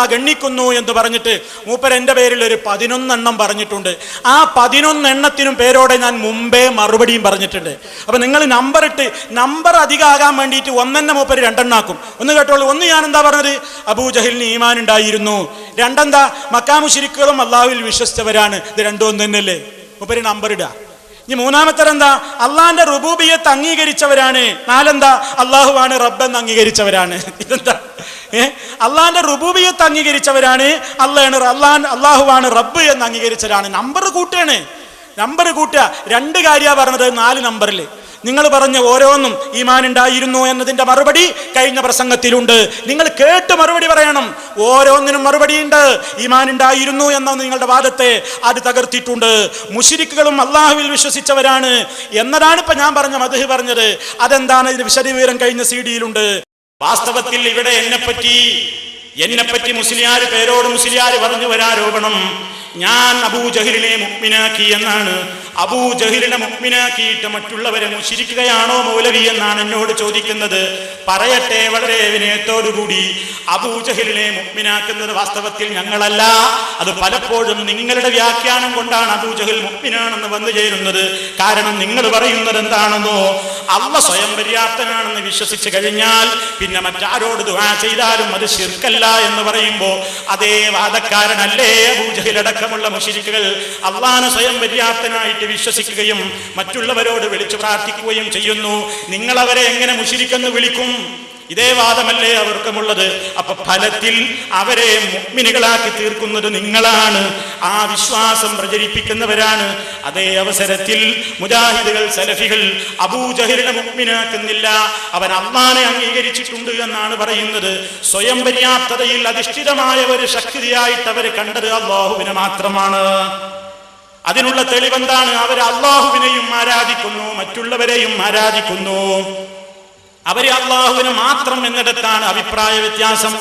ഗണ്ണിക്കുന്നു എന്ന് പറഞ്ഞിട്ട് മൂപ്പർ എന്റെ പേരിൽ ഒരു പതിനൊന്നെണ്ണം പറഞ്ഞിട്ടുണ്ട്. ആ പതിനൊന്നെണ്ണത്തിനും പേരോടെ ഞാൻ മുമ്പേ മറുപടിയും പറഞ്ഞിട്ടുണ്ട്. അപ്പൊ നിങ്ങൾ നമ്പർ ഇട്ട് നമ്പർ അധികമാകാൻ വേണ്ടിയിട്ട് ഒന്നെന്നെ മൂപ്പർ രണ്ടെണ്ണാക്കും. ഒന്ന് കേട്ടോളൂ. ഒന്ന് ഞാൻ എന്താ പറഞ്ഞത് അബൂജഹലിന് ഈമാൻ ഉണ്ടായിരുന്നു. രണ്ടെന്താ? മക്കാമുശിരിക്കുകളും അള്ളാഹുവിൽ വിശ്വസിച്ചവരാണ് ഇത് രണ്ടും ഒന്ന് തന്നെയല്ലേ മൂപ്പര് നമ്പർ ഇടുക ഇനി മൂന്നാമത്തെ എന്താ? അള്ളാഹിന്റെ റുബൂബിയത്ത് അംഗീകരിച്ചവരാണ്. നാലെന്താ? അള്ളാഹുവാണ് റബ്ബെന്ന് അംഗീകരിച്ചവരാണ്. ഇതെന്താ? ഏ? അള്ളാഹിന്റെ റുബൂബിയത്ത് അംഗീകരിച്ചവരാണ് അള്ളാണ് അള്ളാൻ അള്ളാഹുവാണ് റബ്ബ് എന്ന് അംഗീകരിച്ചവരാണ്. നമ്പർ കൂട്ടുകയാണ്. നമ്പർ കൂട്ടുക. രണ്ട് കാര്യമാണ് പറഞ്ഞത് നാല് നമ്പറിൽ നിങ്ങൾ പറഞ്ഞ ഓരോന്നും ഈമാൻ ഉണ്ടായിരുന്നു എന്നതിന്റെ മറുപടി കഴിഞ്ഞ പ്രസംഗത്തിലുണ്ട്. നിങ്ങൾ കേട്ട് മറുപടി പറയണം. ഓരോന്നിനും മറുപടി ഉണ്ട് ഈമാൻ ഉണ്ടായിരുന്നു എന്ന നിങ്ങളുടെ വാദത്തെ അത് തകർത്തിട്ടുണ്ട്. മുഷിരിക്കുകളും അള്ളാഹുവിൽ വിശ്വസിച്ചവരാണ് എന്നതാണ് ഇപ്പൊ ഞാൻ പറഞ്ഞ മധു പറഞ്ഞത്. അതെന്താണ് ഇതിന് വിശദീവിവരം കഴിഞ്ഞ സി ഡിയിലുണ്ട്. വാസ്തവത്തിൽ ഇവിടെ എന്നെപ്പറ്റി എന്നെപ്പറ്റി മുസ്ലിയാർ പേരോട് മുസ്ലിയാർ പറഞ്ഞു വരാരോപണം ഞാൻ അബൂജഹിലിനെ മുക്മിനാക്കി എന്നാണ്. അബൂജഹിലിനെ മുക്മിനാക്കിയിട്ട് മറ്റുള്ളവരെ മുഷിരിക്കുകയാണോ മൗലവി എന്നാണ് എന്നോട് ചോദിക്കുന്നത്. പറയട്ടെ വളരെ വിനയത്തോടുകൂടി. അബൂജഹിലിനെ മുക്മിനാക്കുന്നത് വാസ്തവത്തിൽ ഞങ്ങളല്ല. അത് പലപ്പോഴും നിങ്ങളുടെ വ്യാഖ്യാനം കൊണ്ടാണ് അബൂജഹിൽ മുക്മിനാണെന്ന് വന്നു ചേരുന്നത്. കാരണം നിങ്ങൾ പറയുന്നത് എന്താണെന്നോ അള്ള സ്വയം പര്യാപ്തനാണെന്ന് വിശ്വസിച്ച് കഴിഞ്ഞാൽ പിന്നെ മറ്റാരോട് ദുആ ചെയ്താലും അത് ശിർക്കല്ല എന്ന് പറയുമ്പോൾ അതേ വാദക്കാരനല്ലേ അബൂജഹിലടക്കമുള്ള മുഷിരിക്കുകൾ അള്ളാഹ് സ്വയം പര്യാപ്തനായിട്ട് വിശ്വസിക്കുകയും മറ്റുള്ളവരോട് വിളിച്ചു പ്രാർത്ഥിക്കുകയും ചെയ്യുന്നു. നിങ്ങൾ അവരെ എങ്ങനെ മുഷിരിക്കെന്ന് വിളിക്കും? ഇതേ വാദമല്ലേ അവർക്കുമുള്ളത്? അപ്പൊ ഫലത്തിൽ അവരെ മുഗ്മിനികളാക്കി തീർക്കുന്നത് നിങ്ങളാണ്. ആ വിശ്വാസം പ്രചരിപ്പിക്കുന്നവരാണ്. അതേ അവസരത്തിൽ മുജാഹിദുകൾ സലഫികൾ അബൂജഹലിനെ മുഗ്മിനാക്കുന്നില്ല. അവൻ അള്ളാനെ അംഗീകരിച്ചിട്ടുണ്ട് എന്നാണ് പറയുന്നത്. സ്വയം പര്യാപ്തതയിൽ അധിഷ്ഠിതമായ ഒരു ശക്തിയായിട്ട് അവർ കണ്ടത് അള്ളാഹുവിനെ മാത്രമാണ്. അതിനുള്ള തെളിവെന്താണ്? അവർ അള്ളാഹുവിനെയും ആരാധിക്കുന്നു മറ്റുള്ളവരെയും ആരാധിക്കുന്നു. അവർ അള്ളാഹുവിന് മാത്രം എന്നിടത്താണ് അഭിപ്രായ വ്യത്യാസം.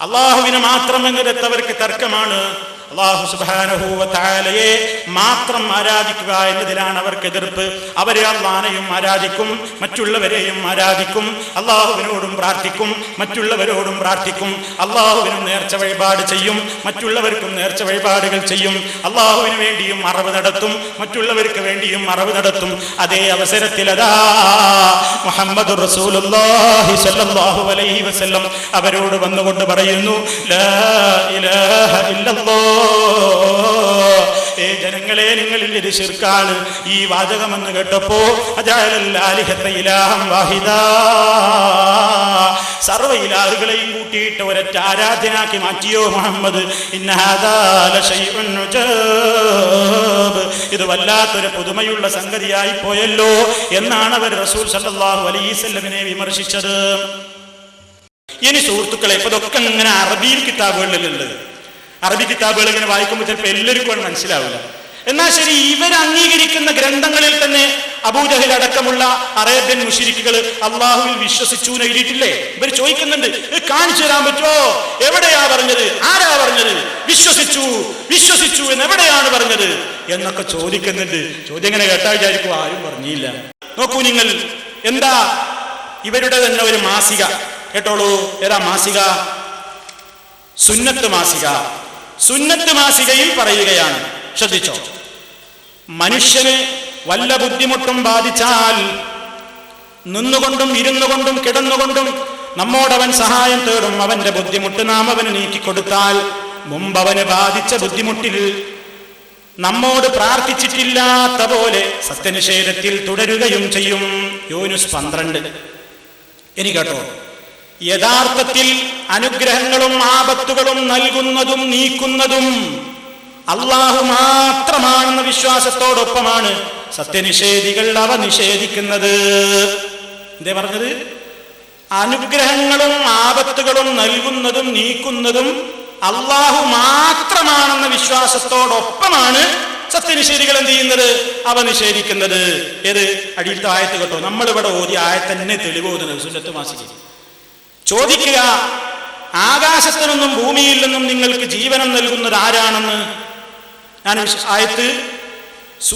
അള്ളാഹുവിന് മാത്രം എന്നിടത്ത് അവർക്ക് തർക്കമാണ്. അള്ളാഹു സുബാനഹൂവത്താലയെ മാത്രം ആരാധിക്കുക എന്നതിലാണ് അവർക്ക് എതിർപ്പ്. അവരെ അള്ളാനെയും ആരാധിക്കും മറ്റുള്ളവരെയും ആരാധിക്കും. അള്ളാഹുവിനോടും പ്രാർത്ഥിക്കും മറ്റുള്ളവരോടും പ്രാർത്ഥിക്കും. അള്ളാഹുവിനും നേർച്ച വഴിപാട് ചെയ്യും മറ്റുള്ളവർക്കും നേർച്ച വഴിപാടുകൾ ചെയ്യും. അള്ളാഹുവിന് വേണ്ടിയും അറിവ് നടത്തും മറ്റുള്ളവർക്ക് വേണ്ടിയും അറിവ് നടത്തും. അതേ അവസരത്തിൽ അതാ മുഹമ്മദ് അലൈഹി വസല്ലം അവരോട് വന്നുകൊണ്ട് പറയുന്നു ലാ ഇലാഹ ഇല്ലല്ലാഹ് ഏ ജനങ്ങളെ നിങ്ങളിൽ ഇത് ശിർക്കാണ്. ഈ വാചകമെന്ന് കേട്ടപ്പോ വാഹിദാ. സർവ ഇലാഹുകളെയും കൂട്ടിയിട്ട് ഒരൊറ്റ ആരാധനാക്കി മാറ്റിയോ മുഹമ്മദ്. ഇത് വല്ലാത്തൊരു പുതുമയുള്ള സംഗതിയായി പോയല്ലോ എന്നാണ് അവർ റസൂൽ സല്ലാഹു അലൈഹി വസല്ലമിനെ വിമർശിച്ചത്. ഇനി സുഹൃത്തുക്കളെ ഇപ്പൊ ഇതൊക്കെ ഇങ്ങനെ അറബിയിൽ കിതാബുകളിലുണ്ട് അറബി കിതാബുകൾ ഇങ്ങനെ വായിക്കുമ്പോൾ ചിലപ്പോൾ എല്ലാവർക്കും അത് മനസ്സിലാവില്ല. എന്നാൽ ശരി ഇവർ അംഗീകരിക്കുന്ന ഗ്രന്ഥങ്ങളിൽ തന്നെ അബൂജഹൽ അടക്കമുള്ള അറേബ്യൻ മുഷിരിക്കുകൾ അള്ളാഹുവിൽ വിശ്വസിച്ചു എഴുതിയിട്ടില്ലേ? ഇവർ ചോദിക്കുന്നുണ്ട് "ഇത് കാണിച്ചു തരാൻ പറ്റുമോ? എവിടെയാ പറഞ്ഞത്? ആരാ പറഞ്ഞത്? വിശ്വസിച്ചു വിശ്വസിച്ചു എന്ന് എവിടെയാണ് പറഞ്ഞത്? എന്നൊക്കെ ചോദിക്കുന്നുണ്ട്. ചോദ്യം ഇങ്ങനെ കേട്ടാ വിചാരിക്കും ആരും പറഞ്ഞില്ല. നോക്കൂ നിങ്ങൾ എന്താ ഇവരുടെ തന്നെ ഒരു മാസിക? കേട്ടോളൂ ഏതാ മാസിക? സുന്നത്ത് മാസിക. സുന്നത്ത് മാസികയിൽ പറയുകയാണ്. ശ്രദ്ധിച്ചോ? മനുഷ്യന് വല്ല ബുദ്ധിമുട്ടും ബാധിച്ചാൽ നിന്നുകൊണ്ടും ഇരുന്നുകൊണ്ടും കിടന്നുകൊണ്ടും നമ്മോടവൻ സഹായം തേടും. അവന്റെ ബുദ്ധിമുട്ട് നാം അവന് നീക്കിക്കൊടുത്താൽ മുമ്പ് അവന് ബാധിച്ച ബുദ്ധിമുട്ടിൽ നമ്മോട് പ്രാർത്ഥിച്ചിട്ടില്ലാത്ത പോലെ സത്യനിഷേധത്തിൽ തുടരുകയും ചെയ്യും. യോനുസ് പന്ത്രണ്ട്. ഇനി കേട്ടോ. യഥാർത്ഥത്തിൽ അനുഗ്രഹങ്ങളും ആപത്തുകളും നൽകുന്നതും നീക്കുന്നതും അള്ളാഹു മാത്രമാണെന്ന വിശ്വാസത്തോടൊപ്പമാണ് സത്യനിഷേധികൾ അവ നിഷേധിക്കുന്നത്. എന്തേ പറഞ്ഞത്? അനുഗ്രഹങ്ങളും ആപത്തുകളും നൽകുന്നതും നീക്കുന്നതും അള്ളാഹു മാത്രമാണെന്ന വിശ്വാസത്തോടൊപ്പമാണ് സത്യനിഷേധികൾ എന്ത് ചെയ്യുന്നത്? അവ നിഷേധിക്കുന്നത്. ഏത്? അടിയിലത്തെ ആയത്ത് കേട്ടോ. നമ്മളിവിടെ ഓതി ആയത്തന്നെ തെളിവ് ഓതുന്നത്. സുന്നത്ത് മാസിക ചോദിക്കുക ആകാശത്തു നിന്നും ഭൂമിയിൽ നിന്നും നിങ്ങൾക്ക് ജീവനം നൽകുന്നത് ആരാണെന്ന്? ഞാൻ ആയത്ത്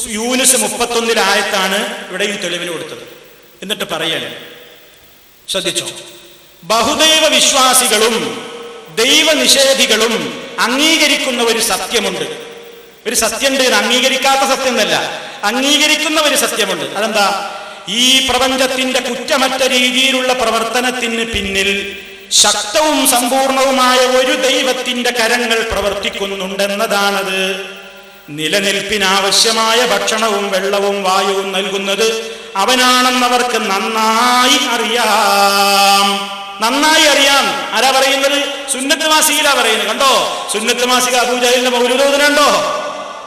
യൂനിസ് മുപ്പത്തൊന്നിൽ ആയത്താണ് ഇവിടെ ഈ തെളിവിന് കൊടുത്തത്. എന്നിട്ട് പറയൽ ശ്രദ്ധിച്ചോ. ബഹുദൈവ വിശ്വാസികളും ദൈവനിഷേധികളും അംഗീകരിക്കുന്ന ഒരു സത്യമുണ്ട്. ഒരു സത്യമുണ്ട് അംഗീകരിക്കാത്ത സത്യം എന്നല്ല. അംഗീകരിക്കുന്ന ഒരു സത്യമുണ്ട്. അതെന്താ? ഈ പ്രപഞ്ചത്തിന്റെ കുറ്റമറ്റ രീതിയിലുള്ള പ്രവർത്തനത്തിന് പിന്നിൽ ശക്തവും സമ്പൂർണവുമായ ഒരു ദൈവത്തിന്റെ കരങ്ങൾ പ്രവർത്തിക്കുന്നുണ്ടെന്നതാണത്. നിലനിൽപ്പിനാവശ്യമായ ഭക്ഷണവും വെള്ളവും വായുവും നൽകുന്നത് അവനാണെന്നവർക്ക് നന്നായി അറിയാം. നന്നായി അറിയാം. ആരാ പറയുന്നത്? സുന്നത്ത് മാസികയിലാ പറയുന്നത്. കണ്ടോ? സുന്നത്ത് മാസിക അബൂജഹലിന്റെ മൗലൂദോദനുണ്ടോ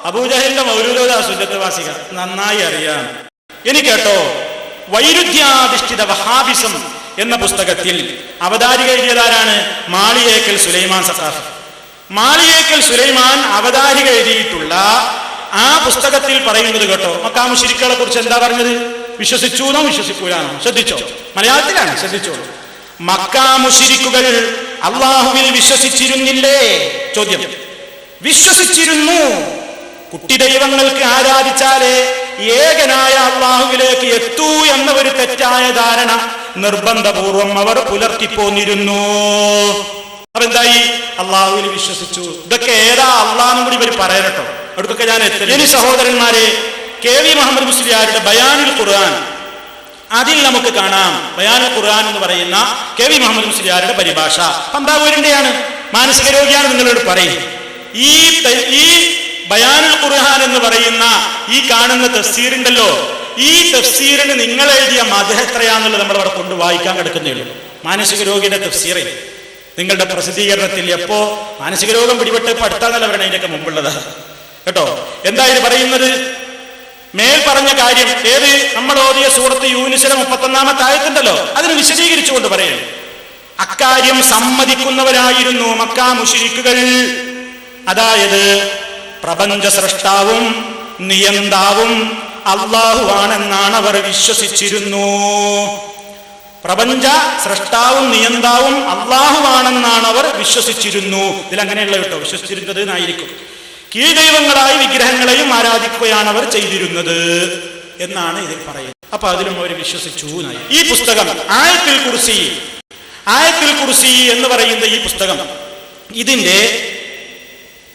അബൂജഹലിന്റെ മൗലൂദോദ സുന്നത്ത് മാസിക? നന്നായി അറിയാം. ഇനി കേട്ടോ വൈരുദ്ധ്യാധിഷ്ഠിത വഹാബിസം എന്ന പുസ്തകത്തിൽ അവതാരിക എഴുതിയതാരാണ് മാളിയേക്കൽ സുലൈമാൻ സത്താഫ് മാളിയേക്കൽ സുലൈമാൻ അവതാരിക എഴുതിയിട്ടുള്ള ആ പുസ്തകത്തിൽ പറയുന്നത് കേട്ടോ. മക്കാമുശിരിക്കളെ കുറിച്ച് എന്താ പറഞ്ഞത്? വിശ്വസിച്ചു എന്നോ വിശ്വസിക്കൂലാണോ ശ്രദ്ധിച്ചോ? മലയാളത്തിലാണ് ശ്രദ്ധിച്ചോളൂ. മക്കാമുശിരിക്കുകൾ അള്ളാഹുവിൽ വിശ്വസിച്ചിരുന്നില്ലേ? ചോദ്യം. വിശ്വസിച്ചിരുന്നു. കുട്ടി ദൈവങ്ങൾക്ക് ആരാധിച്ചാലേ ഏകനായ അള്ളാഹുവിലേക്ക് എത്തൂ എന്ന ഒരു തെറ്റായ ധാരണ നിർബന്ധപൂർവം അവർ പുലർത്തിപ്പോന്നിരുന്നു. അപ്പൊ എന്തായി അള്ളാഹുവിൽ വിശ്വസിച്ചു. ഇതൊക്കെ ഏതാ അള്ളാഹെന്നും കൂടി ഇവർ പറയട്ടോ അടുത്തൊക്കെ ഞാൻ എത്തി ഇനി സഹോദരന്മാരെ കെ വി മുഹമ്മദ് മുസ്ലിയാരുടെ ബയാനുൽ ഖുർആൻ. അതിൽ നമുക്ക് കാണാം. ബയാനുൽ ഖുർആൻ എന്ന് പറയുന്ന കെ വി മുഹമ്മദ് മുസ്ലിയാരുടെ പരിഭാഷ. പന്താവൂരിന്റെയാണ് മാനസിക രോഗിയാണ് നിങ്ങളോട് പറയും. ഈ ഈ ബയാനുൽ ഖുർആൻ എന്ന് പറയുന്ന ഈ കാണുന്ന തഫ്സീറുണ്ടല്ലോ ഈ തഫ്സീറിന് നിങ്ങൾ എഴുതിയ മത എത്രയാന്നുള്ളത് നമ്മൾ അവിടെ കൊണ്ട് വായിക്കാൻ കിടക്കുന്നേ ഉള്ളൂ. മാനസിക രോഗിയുടെ തഫ്സീറെ. നിങ്ങളുടെ പ്രസിദ്ധീകരണത്തിൽ എപ്പോ മാനസിക രോഗം പിടിപെട്ട് ഇപ്പൊ അടുത്താന്നല്ല പറയണ അതിന്റെയൊക്കെ മുമ്പുള്ളത്. കേട്ടോ? എന്താ ഇത് പറയുന്നത്? മേൽ പറഞ്ഞ കാര്യം ഏത് നമ്മൾ ഓതിയ സൂറത്ത് യൂനിസിലെ മുപ്പത്തൊന്നാമത്തെ ആയത്തുണ്ടല്ലോ അതിന് വിശദീകരിച്ചുകൊണ്ട് പറയുന്നു അക്കാര്യം സമ്മതിക്കുന്നവരായിരുന്നു മക്കാ മുഷിരിക്കുകൾ അതായത് പ്രപഞ്ച സൃഷ്ടാവും നിയന്താവും അള്ളാഹുവാണെന്നാണ് അവർ വിശ്വസിച്ചിരുന്നു. പ്രപഞ്ച സൃഷ്ടാവും നിയന്താവും അള്ളാഹുവാണെന്നാണ് അവർ വിശ്വസിച്ചിരുന്നു. ഇതിൽ അങ്ങനെയുള്ള കേട്ടോ വിശ്വസിച്ചിരുന്നത് എന്നായിരിക്കും കീഴ്ദൈവങ്ങളായി വിഗ്രഹങ്ങളെയും ആരാധിക്കുകയാണ് അവർ ചെയ്തിരുന്നത് എന്നാണ് ഇതിൽ പറയുന്നത്. അപ്പൊ അതിലും അവർ വിശ്വസിച്ചു ഈ പുസ്തകം ആയത്തിൽ കുറിസി ആയത്തിൽ കുറിസി എന്ന് പറയുന്ന ഈ പുസ്തകം ഇതിന്റെ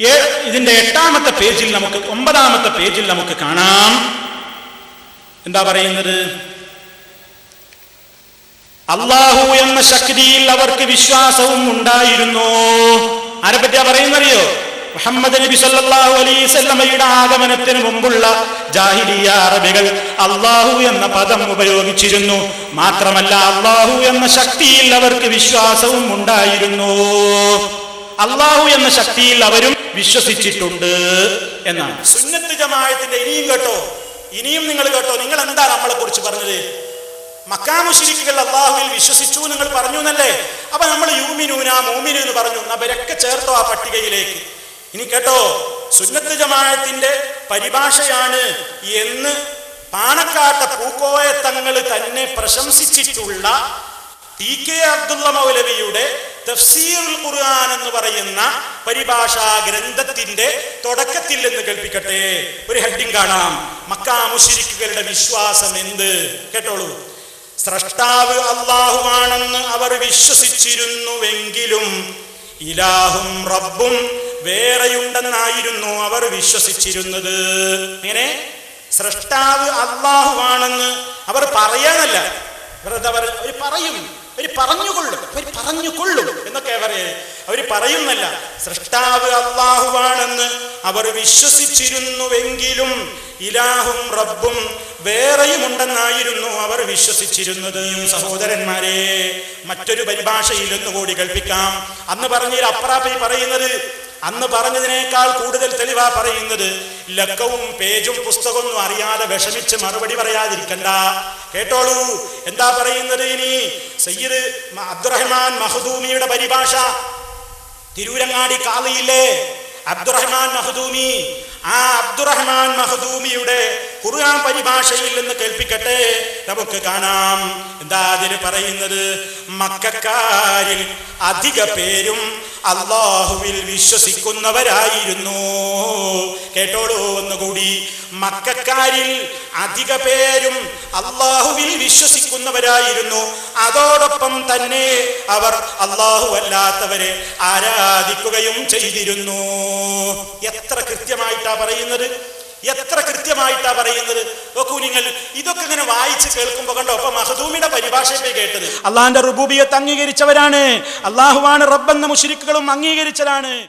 ഇതിന്റെ എട്ടാമത്തെ പേജിൽ നമുക്ക് ഒമ്പതാമത്തെ പേജിൽ നമുക്ക് കാണാം. എന്താ പറയുന്നത്? അള്ളാഹു എന്ന ശക്തിയിൽ അവർക്ക് വിശ്വാസവും ഉണ്ടായിരുന്നു. ആരെ പറ്റിയാ പറയുന്നറിയോ? മുഹമ്മദ് നബി സല്ലല്ലാഹു അലൈഹി വസല്ലമയുടെ ആഗമനത്തിന് മുമ്പുള്ള ജാഹിലിയ അറബികൾ അള്ളാഹു എന്ന പദം ഉപയോഗിച്ചിരുന്നു. മാത്രമല്ല അള്ളാഹു എന്ന ശക്തിയിൽ അവർക്ക് വിശ്വാസവും ഉണ്ടായിരുന്നു. അള്ളാഹു എന്ന ശക്തിയിൽ അവരും വിശ്വസിച്ചിട്ടുണ്ട് എന്നാണ്. സുന്നത്ത് ജമാഅത്തിന്റെ ഇനിയും കേട്ടോ. ഇനിയും നിങ്ങൾ കേട്ടോ. നിങ്ങൾ എന്താ നമ്മളെ കുറിച്ച് പറഞ്ഞത്? മക്കാമുശിരിക്കുകൾ അള്ളാഹുവിൽ വിശ്വസിച്ചു നിങ്ങൾ പറഞ്ഞു എന്നല്ലേ അപ്പൊ നമ്മൾ യൂമിനൂന മൂമിനു എന്ന് പറഞ്ഞു. അവരൊക്കെ ചേർത്തോ ആ പട്ടികയിലേക്ക്. ഇനി കേട്ടോ. സുന്നത്ത് ജമാഅത്തിന്റെ പരിഭാഷയാണ് എന്ന് പാണക്കാട്ട പൂക്കോയ തങ്ങൾ തന്നെ പ്രശംസിച്ചിട്ടുള്ള ടി കെ അബ്ദുള്ള മൗലവിയുടെ തഫ്സീറുൽ ഖുർആൻ എന്ന് പറയുന്ന പരിഭാഷാ ഗ്രന്ഥത്തിന്റെ തുടക്കത്തിൽ എന്ന് കേൾപ്പിക്കട്ടെ. ഒരു ഹെഡിങ് കാണാം. മക്കാ മുശിരിക്കുകളുടെ വിശ്വാസം എന്ത് കേട്ടോളൂ. സ്രഷ്ടാവ് അള്ളാഹുവാണെന്ന് അവർ വിശ്വസിച്ചിരുന്നുവെങ്കിലും ഇലാഹും റബ്ബും വേറെയുണ്ടെന്നായിരുന്നു അവർ വിശ്വസിച്ചിരുന്നത്. എങ്ങനെ? സ്രഷ്ടാവ് അള്ളാഹുവാണെന്ന് അവർ പറയാനല്ല വെറുതെ അവർ പറയും അവർ പറഞ്ഞുകൊള്ളും അവർ പറഞ്ഞുകൊള്ളും എന്നൊക്കെ പറയേ അവർ പറയുന്നല്ല. സൃഷ്ടാവ് അള്ളാഹുവാണെന്ന് അവർ വിശ്വസിച്ചിരുന്നുവെങ്കിലും ഇലാഹും റബ്ബും വേറെയുമുണ്ടെന്നായിരുന്നു അവർ വിശ്വസിച്ചിരുന്നത്. സഹോദരന്മാരെ മറ്റൊരു പരിഭാഷയിൽ ഒന്നുകൂടി കൽപ്പിക്കാം അന്ന് പറഞ്ഞതിൽ അപ്രാപ്പി പറയുന്നത് അന്ന് പറഞ്ഞതിനേക്കാൾ കൂടുതൽ തെളിവാ പറയുന്നത് ലക്കവും പേജും പുസ്തകമൊന്നും അറിയാതെ വിഷമിച്ച് മറുപടി പറയാതിരിക്കണ്ട. കേട്ടോളൂ. എന്താ പറയുന്നത് ഇനി? സയ്യിദ് അബ്ദുറഹ്മാൻ മഹദൂമിയുടെ പരിഭാഷ. തിരൂരങ്ങാടി കാളിയില്ലേ അബ്ദുറഹ്മാൻ മഹദൂമി ആ അബ്ദുറഹ്മാൻ മഹദൂമിയുടെ ഖുർആൻ പരിഭാഷയിൽ നിന്ന് കേൾപ്പിക്കട്ടെ. നമുക്ക് കാണാം. എന്താ അതിന് പറയുന്നത്? മക്കാരിൽ അധിക പേരും അള്ളാഹുവിൽ വിശ്വസിക്കുന്നവരായിരുന്നു. കേട്ടോളൂ ഒന്നുകൂടി? മക്കാരിൽ അധിക പേരും അള്ളാഹുവിൽ വിശ്വസിക്കുന്നവരായിരുന്നു. അതോടൊപ്പം തന്നെ അവർ അള്ളാഹു അല്ലാത്തവരെ ആരാധിക്കുകയും ചെയ്തിരുന്നു. എത്ര കൃത്യമായിട്ടാ പറയുന്നത്? എത്ര കൃത്യമായിട്ടാ പറയുന്നത്? നോക്കൂ നിങ്ങൾ ഇതൊക്കെ ഇങ്ങനെ വായിച്ച് കേൾക്കുമ്പോ കണ്ടോ? അപ്പൊ മഹദൂമിയുടെ പരിഭാഷയെ കേട്ടത്? അള്ളാഹിന്റെ റുബൂബിയത്ത് അംഗീകരിച്ചവരാണ്. അള്ളാഹുവാണ് റബ്ബെന്ന മുഷിരിക്കുകളും അംഗീകരിച്ചതാണ്